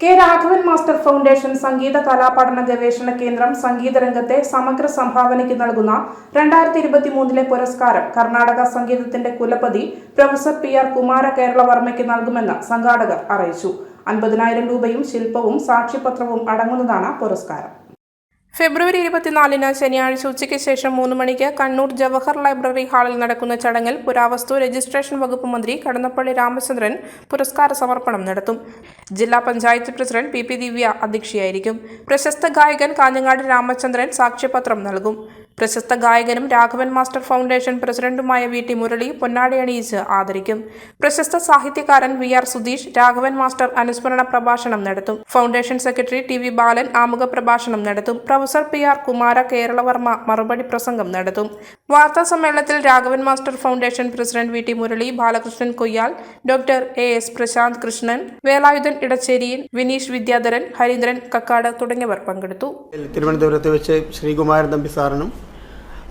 K Raghavan master foundation സംഗീത കലാപഠന ഗവേഷണ കേന്ദ്രം സംഗീത രംഗത്തെ സമഗ്ര സംഭാവനയ്ക്ക് നൽകുന്ന രണ്ടായിരത്തി ഇരുപത്തി മൂന്നിലെ പുരസ്കാരം കർണാടക സംഗീതത്തിന്റെ കുലപതി പ്രൊഫസർ പി ആർ കുമാര കേരളവർമ്മയ്ക്ക് നൽകുമെന്ന് സംഘാടകർ അറിയിച്ചു. അൻപതിനായിരം രൂപയും ശില്പവും സാക്ഷ്യപത്രവും അടങ്ങുന്നതാണ് പുരസ്കാരം. ഫെബ്രുവരി ഇരുപത്തിനാലിന് ശനിയാഴ്ച ഉച്ചയ്ക്ക് ശേഷം മൂന്ന് മണിക്ക് കണ്ണൂർ ജവഹർ ലൈബ്രറി ഹാളിൽ നടക്കുന്ന ചടങ്ങിൽ പുരാവസ്തു രജിസ്ട്രേഷൻ വകുപ്പ് മന്ത്രി കടന്നപ്പള്ളി രാമചന്ദ്രൻ പുരസ്കാര സമർപ്പണം നടത്തും. ജില്ലാ panchayat president P P Divya അധ്യക്ഷയായിരിക്കും. പ്രശസ്ത ഗായകൻ കാഞ്ഞങ്ങാട് രാമചന്ദ്രൻ സാക്ഷ്യപത്രം നൽകും. പ്രശസ്ത ഗായകനും രാഘവൻ മാസ്റ്റർ ഫൗണ്ടേഷൻ പ്രസിഡന്റുമായ വി ടി മുരളി പൊന്നാടി അണിയിച്ച് ആദരിക്കും. പ്രശസ്ത സാഹിത്യകാരൻ V R Sudheesh Raghavan master അനുസ്മരണ പ്രഭാഷണം നടത്തും. Foundation secretary T V Balan ആമുഖ പ്രഭാഷണം നടത്തും. Professor P R Kumara Keralavarma മറുപടി പ്രസംഗം നടത്തും. വാർത്താ സമ്മേളനത്തിൽ Raghavan master foundation president V T Murali Balakrishnan Koyyal doctor A S Prashanth Krishnan Velayudhan ഇടച്ചേരിയിൽ Vineesh Vidyadharan Harindran Kakkad തുടങ്ങിയവർ പങ്കെടുത്തു. തിരുവനന്തപുരത്ത് വെച്ച് ശ്രീകുമാരൻ തമ്പി സാറിനും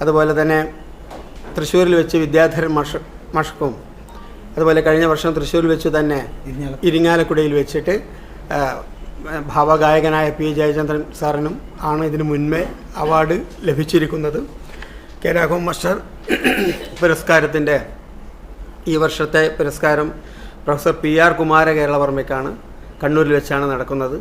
അതുപോലെ തന്നെ തൃശ്ശൂരിൽ വെച്ച് വിദ്യാധരൻ മഷ മഷക്കും അതുപോലെ കഴിഞ്ഞ വർഷം തൃശ്ശൂരിൽ വെച്ച് തന്നെ ഇരിങ്ങാലക്കുടയിൽ വെച്ചിട്ട് ഭാവഗായകനായ പി ജയചന്ദ്രൻ സാറിനും ആണ് ഇതിനു മുൻപേ അവാർഡ് ലഭിച്ചിരിക്കുന്നത്. കെ രാഘവൻ മാസ്റ്റർ പുരസ്കാരത്തിന്റെ ഈ വർഷത്തെ പുരസ്കാരം പ്രൊഫസർ പി ആർ കുമാര കേരളവർമ്മയ്ക്കാണ്. കണ്ണൂരിൽ വെച്ചാണ് നടക്കുന്നത്.